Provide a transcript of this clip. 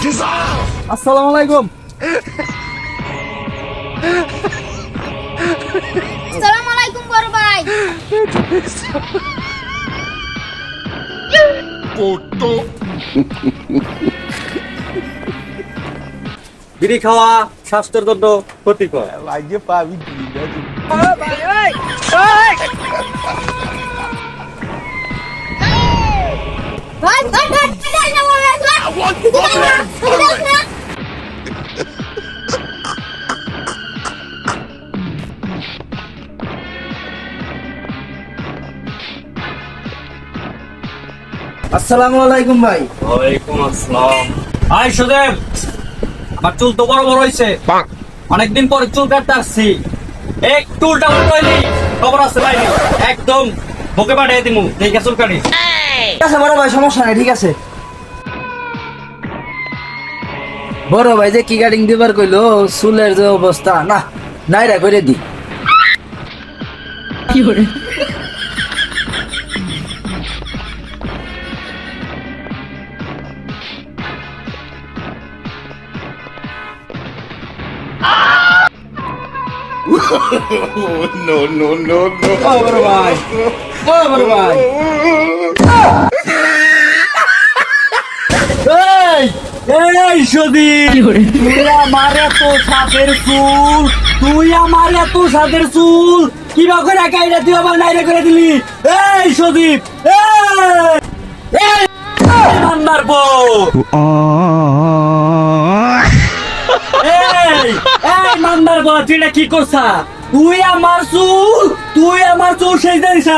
আসসালামু আলাইকুম সালাম আলাইকুম বড় ভাই বিড়ি খাওয়া স্বাস্থ্যের জন্য ক্ষতিকর আজকে পাবি ভাই ভাই ভাই ভাই না বড় ভাই আসসালামু আলাইকুম ভাই। ওয়ালাইকুম আসসালাম। হাই সুদেব আমার চুল তো বড় বড় হয়েছে অনেকদিন পরে চুল কাটতে আসছি। এক চুলটা উঠাইলি খবর আছে ভাই? একদম বুকে পাঠিয়ে দিমু দেখে চুল কাটি। ঠিক আছে বড় ভাই সমস্যা নাই ঠিক আছে। বড় ভাই যে কি কাটিং দিবার কইলো চুলের যে অবস্থা না নাইরা করে দি। No no no no ও বড় ভাই ও বড় ভাই এই এই সুদীপ তুই আমার এত সাপের চুল তুই আমার এত সাপের চুল কিবা করে কাইরা তুই আবার নাইরে করে দিলি এই সুদীপ এই এই মান্নার বউ এটা কি করছা? তুই আমার চুল তুই আমার চুল সেই জানিস